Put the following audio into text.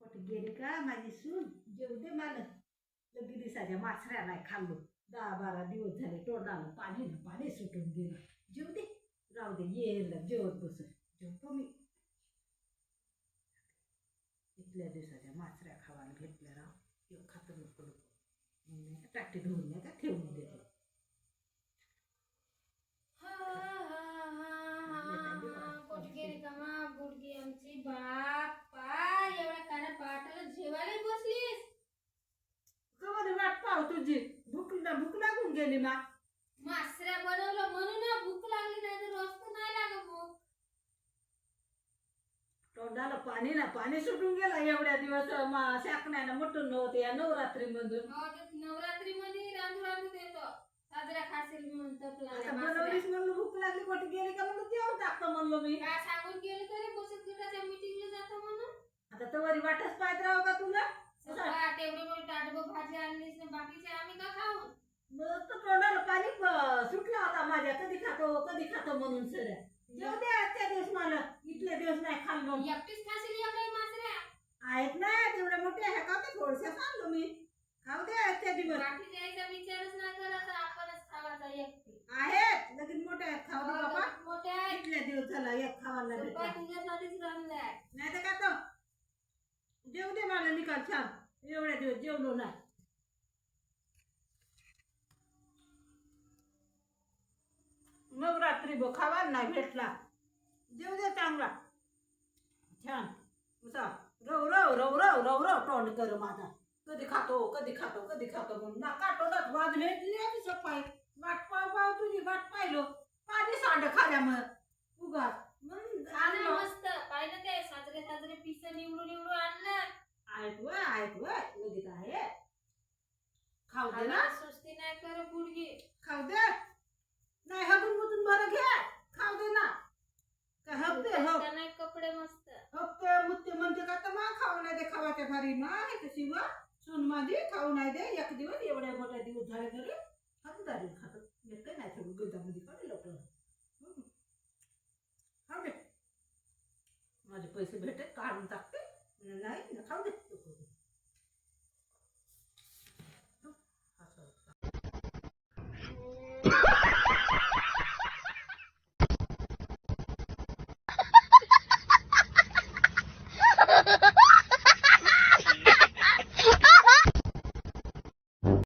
कुठे गेली का माझी सून? जेव दे मला. लगी दिसाच्या मासऱ्या नाही खाल्लो. दहा बारा दिवस झाले तोंडाला पाणी ना पाणी सुटून गेलं. जेव दे. राहू दे. येईल जेवत बस. जेवतो मी. इथल्या दिवसाच्या मासऱ्या खावायला भेटल्या राव. किंवा खातं नको नको. टाकी धुवून नाही का ठेवून देतो पोट गेली का मा गुडगी आमची बाप्पा एवढ्या काना पाटाला जेवायला बसलीस कवर वाट पाव तुझी भूक भूक लागून गेली मा मासऱ्या बनवलं म्हणून ना भूक लागली नाही तर रोज तर नाही लागत भूक तोंडाला पाणी ना पाणी सुटून गेला एवढ्या दिवस शाकण्यानं मटून नव्हतं या नवरात्री मधून हो नवरात्री मध्ये रांधू रांधू देतो. साजरा म्हणून आता म्हणलं भूक लागली कुठे गेली का म्हणलं जेवण टाकतं म्हणलो मी. काय सांगून गेली तरी बचत गटाच्या मीटिंगला जातो म्हणून. आता तवरी वाटच पाहत राहू का तुला? एवढी मोठी ताटभर भाजी आणलीस ना बाकीचे आम्ही का खाऊ? मग तर तोंडाला पाणी प- सुटला होता माझ्या. कधी खातो कधी खातो म्हणून सर. जेव दे आजच्या दिवस मला इथले दिवस नाही खाल्लो. एकटीच खाशील एवढ्या मासऱ्या आहेत ना तेवढ्या मोठ्या ह्या का ते थोडशा सांगलो मी. खाऊ दे आजच्या दिवस. बाकी द्यायचा विचारच नाही करायचा आपणच खावायचा एकटी. आहेत. लगीन मोठ्या आहेत. खाऊ दे बाबा मोठ्या आहेत. इथल्या दिवस झाला एक खावायला सगळं भेटला तुझ्यासाठीच रांधलाय नाही तर का तो? जेव दे मला निकाल छान. एवढ्या दिवस जेवलो नाही. नवरात्री बो खावा नाही भेटला. जेव दे चांगला. छान. उसा. रव रव रव रव रव रव तोंड कर माझा. कधी खातो कधी खातो कधी खातो म्हणून. ना काटोलाच वाजले आम्ही सफाई वाट पाव पाव तुझी वाट पाहिलो. पाणी सांड खाल्या मग उगाच. म्हणून आणलं. मस्त. पाहिलं ते साजरे साजरे पिस निवडून निवडून आणलं. ऐक वय लगेच आहे. खाऊ दे ना. सुस्ती नाही कर गुडगी खाऊ दे नाही हगून मुतून बरं घे खाऊ दे ना का हप्ते हप नाही कपडे मस्त हप्ते मुत्ते म्हणते का तर मग खाऊ नाही दे व सून खाऊ नाही दे एक दिवस एवढ्या मोठ्या दिवस झाले तरी खातो दारी खातो. येत काय नाही ठेवू गुदामध्ये काढे लोक खाऊ दे. माझे पैसे भेटत काढून टाकते. नाही ना खाऊ दे.